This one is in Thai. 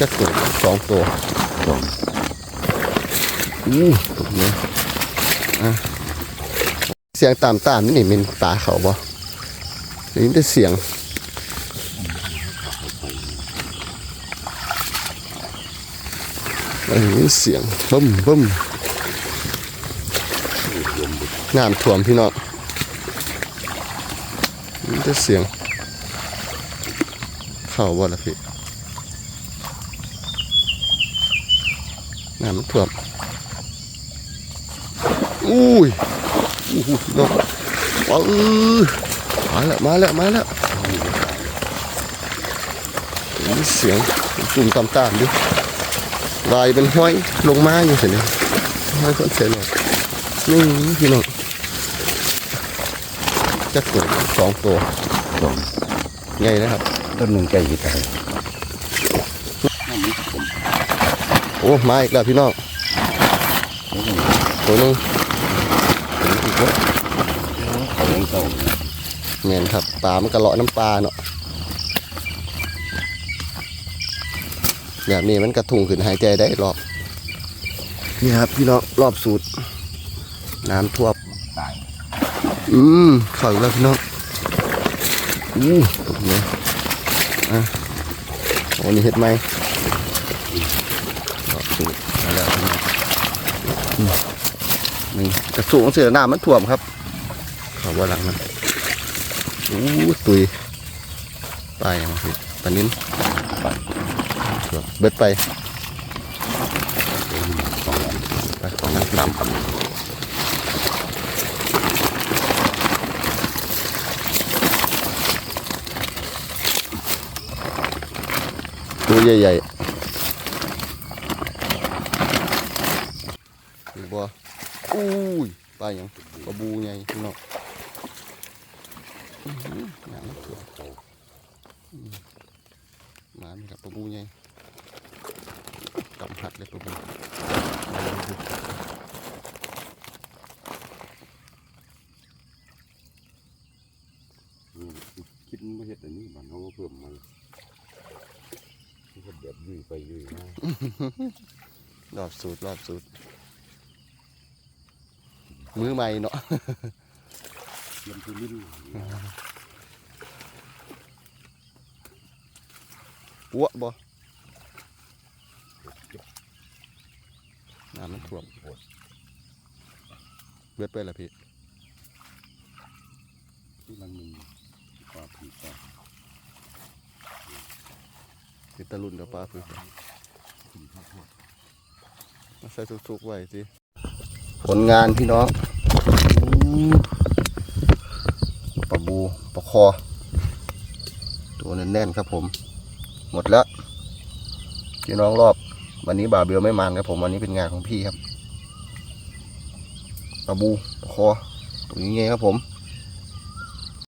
จะตัวสองตัวสองอู้ตรงนี้อะเสียงตามตามๆนี่นี่เป็นตาเขาบ่ได้ยินแต่เสียงได้ยินเสียงบึ้มบึ้มน้ำท่วมพี่น้องได้ยินแต่เสียง เข้าบ่ล่ะพี่ น้ำมันท่วมอุ้ยอู้หูนกว้าวมาแล้วมาแล้วมาแล้วมีเสียงจุ่มตามตามๆดิลายเป็นห้อยลงมาอยู่สิเนี่ยห้อยคนเสียหน่อยนี่พี่น้องจักตัวสองตัวสองไงนะครับ ต้นหนึ่งใกล้จะตาย โอ้มาอีกแล้วพี่น้องตัวหนึงเขายังเก่าเงี้ยครับปลามันกระเลาะน้ำปลาเนาะแบบนี้มันกระทุงขึ้นหายใจได้รอบนี่ครับพี่น้องรอบสูตร น้ำท่วมตายอืมเข้าอีกแล้วพี่น้องอู้ตรงนี้อะโอ้นี่เห็ดไหม แล้วนี่กระสูงเสือหน้ามันท่วมครับเขาว่าหลังนั้นอู้ตุยไปมาสิปลานิ้นไปเบ็ดไปไปของน้ำดำตัวใหญ่ๆ ดูบ่อุ้ยปลาอย่างปลาบูใหญ่พี่น้องอื้อหือหนังตัวโตอืมหมามีกับปลาบูไงกำหัดเลยปลาบูคิดไม่เห็ดอันนี้มันเขาก็เพิ่มมาเฮ็ดแบบยืดไปยืดมา รอบสูตรรอบสูตร มือใหม่เนาะลำพูลิ้นปัวบ่น้ำมันท่วมเบ็ดไปละพี่ที่มันมีปลาผีปลาติดตะลุนกับปลาผีข้าวโพดมาใส่ทุกๆไว้สิ ผลงานพี่น้องปลาบูปลาคอ ตัวแน่นๆครับผม หมดแล้วพี่น้องรอบ วันนี้บาเบลไม่มานครับผมวันนี้เป็นงานของพี่ครับปลาบูปลาคอตัวนี้ไงครับผม